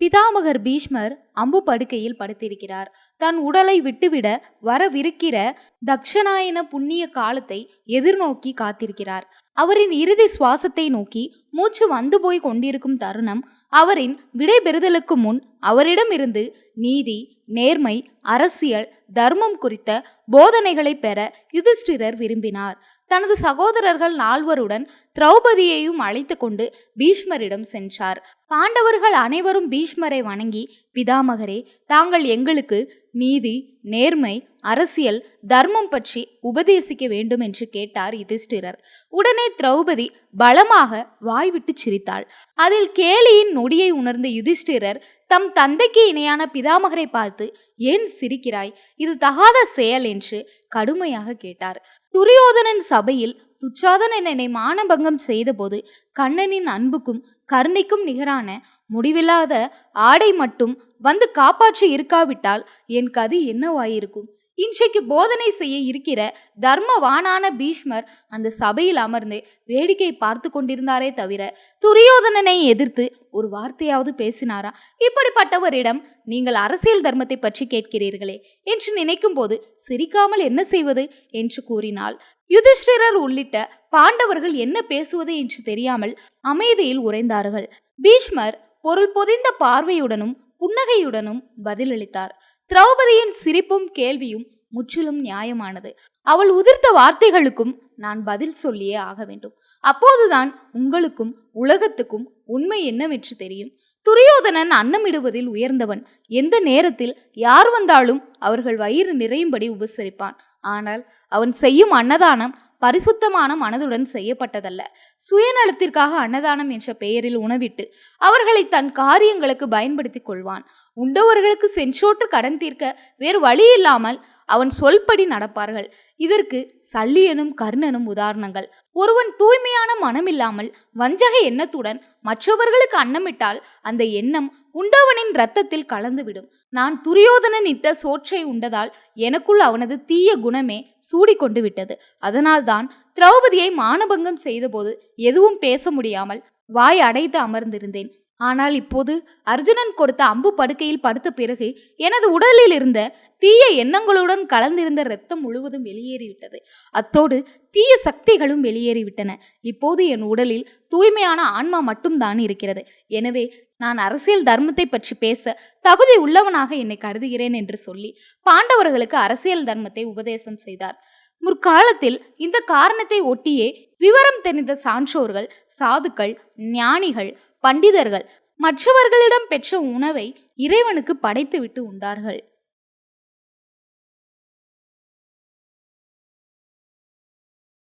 பிதாமகர் பீஷ்மர் அம்பு படுக்கையில் படுத்திருக்கிறார். தன் உடலை விட்டுவிட வரவிருக்கிற தக்ஷணாயன புண்ணிய காலத்தை எதிர்நோக்கி காத்திருக்கிறார். அவரின் இறுதி சுவாசத்தை நோக்கி மூச்சு வந்து போய் கொண்டிருக்கும் தருணம் அவரின் விடைபெறுதலுக்கு முன் அவரிடமிருந்து நீதி நேர்மை அரசியல் தர்மம் குறித்த போதனைகளை பெற யுதிஷ்டிரர் விரும்பினார். தனது சகோதரர்கள் நால்வருடன் திரௌபதியையும் அழைத்து கொண்டு பீஷ்மரிடம் சென்றார். பாண்டவர்கள் அனைவரும் பீஷ்மரை வணங்கி பிதாமகரே தாங்கள் எங்களுக்கு நீதி நேர்மை அரசியல் தர்மம் பற்றி உபதேசிக்க வேண்டும் என்று கேட்டார் யுதிஷ்டிரர். உடனே திரௌபதி பலமாக வாய்விட்டு சிரித்தாள். அதில் கேலியின் நொடியை உணர்ந்த யுதிஷ்டிரர் தம் தந்தைக்கு இணையான பிதாமகரை பார்த்து ஏன் சிரிக்கிறாய்? இது தகாத செயல் என்று கடுமையாக கேட்டார். துரியோதனன் சபையில் துச்சாதனன் என்னை மானபங்கம் செய்தபோது கண்ணனின் அன்புக்கும் கருணைக்கும் நிகரான முடிவில்லாத ஆடை மட்டும் வந்து காப்பாற்றி இருக்காவிட்டால் என் கதி என்னவாயிருக்கும்? இன்றைக்கு போதனை செய்ய இருக்கிற தர்மவானான பீஷ்மர் அந்த சபையில் அமர்ந்து வேடிக்கை பார்த்து கொண்டிருந்தாரே தவிர துரியோதனனை எதிர்த்து ஒரு வார்த்தையாவது பேசினாரா? இப்படிப்பட்டவரிடம் நீங்கள் அரசியல் தர்மத்தை பற்றி கேட்கிறீர்களே என்று நினைக்கும் போது சிரிக்காமல் என்ன செய்வது என்று கூறினாள். யுதிஷ்டிரர் உள்ளிட்ட பாண்டவர்கள் என்ன பேசுவது என்று தெரியாமல் அமைதியில் உறைந்தார்கள். பீஷ்மர் பொருள் பொதிந்த பார்வையுடனும் புன்னகையுடனும் பதிலளித்தார். திரௌபதியின் சிரிப்பும் கேள்வியும் முற்றிலும் நியாயமானது. அவள் உதிர்த்த வார்த்தைகளுக்கும் நான் பதில் சொல்லியே ஆக வேண்டும். அப்போதுதான் உங்களுக்கும் உலகத்துக்கும் உண்மை என்னவென்று தெரியும். துரியோதனன் அன்னமிடுவதில் உயர்ந்தவன். எந்த நேரத்தில் யார் வந்தாலும் அவர்கள் வயிறு நிறையும்படி உபசரிப்பான். ஆனால் அவன் செய்யும் அன்னதானம் பரிசுத்தமான மனதுடன் செய்யப்பட்டதல்ல. சுயநலத்திற்காக அன்னதானம் என்ற பெயரில் உணவிட்டு அவர்களை தன் காரியங்களுக்கு பயன்படுத்திக் கொள்வான். உண்டவர்களுக்கு சென்றோற்று கடன் தீர்க்க வேறு வழி இல்லாமல் அவன் சொல்படி நடப்பார்கள். இதற்கு சல்லியனும் கர்ணனும் உதாரணங்கள். ஒருவன் தூய்மையான மனமில்லாமல் வஞ்சக எண்ணத்துடன் மற்றவர்களுக்கு அன்னமிட்டால் அந்த எண்ணம் உண்டவனின் இரத்தத்தில் கலந்துவிடும். நான் துரியோதனன் இட்ட சோற்றை உண்டதால் எனக்குள் அவனது தீய குணமே சூடிக்கொண்டு விட்டது. அதனால்தான் திரௌபதியை மானபங்கம் செய்தபோது எதுவும் பேச முடியாமல் வாய் அடைத்து அமர்ந்திருந்தேன். ஆனால் இப்போது அர்ஜுனன் கொடுத்த அம்பு படுக்கையில் படுத்த பிறகு எனது உடலில் இருந்த தீய எண்ணங்களுடன் கலந்திருந்த இரத்தம் முழுவதும் வெளியேறிவிட்டது. அத்தோடு தீய சக்திகளும் வெளியேறிவிட்டன. இப்போது என் உடலில் தூய்மையான ஆன்மா மட்டும்தான் இருக்கிறது. எனவே நான் அரசியல் தர்மத்தை பற்றி பேச தகுதி உள்ளவனாக என்னை கருதுகிறேன் என்று சொல்லி பாண்டவர்களுக்கு அரசியல் தர்மத்தை உபதேசம் செய்தார். முற்காலத்தில் இந்த காரணத்தை ஒட்டியே விவரம் தெரிந்த சான்றோர்கள் சாதுக்கள் ஞானிகள் பண்டிதர்கள் மற்றவர்களிடம் பெற்ற உணவை இறைவனுக்கு படைத்துவிட்டு உண்டார்கள்.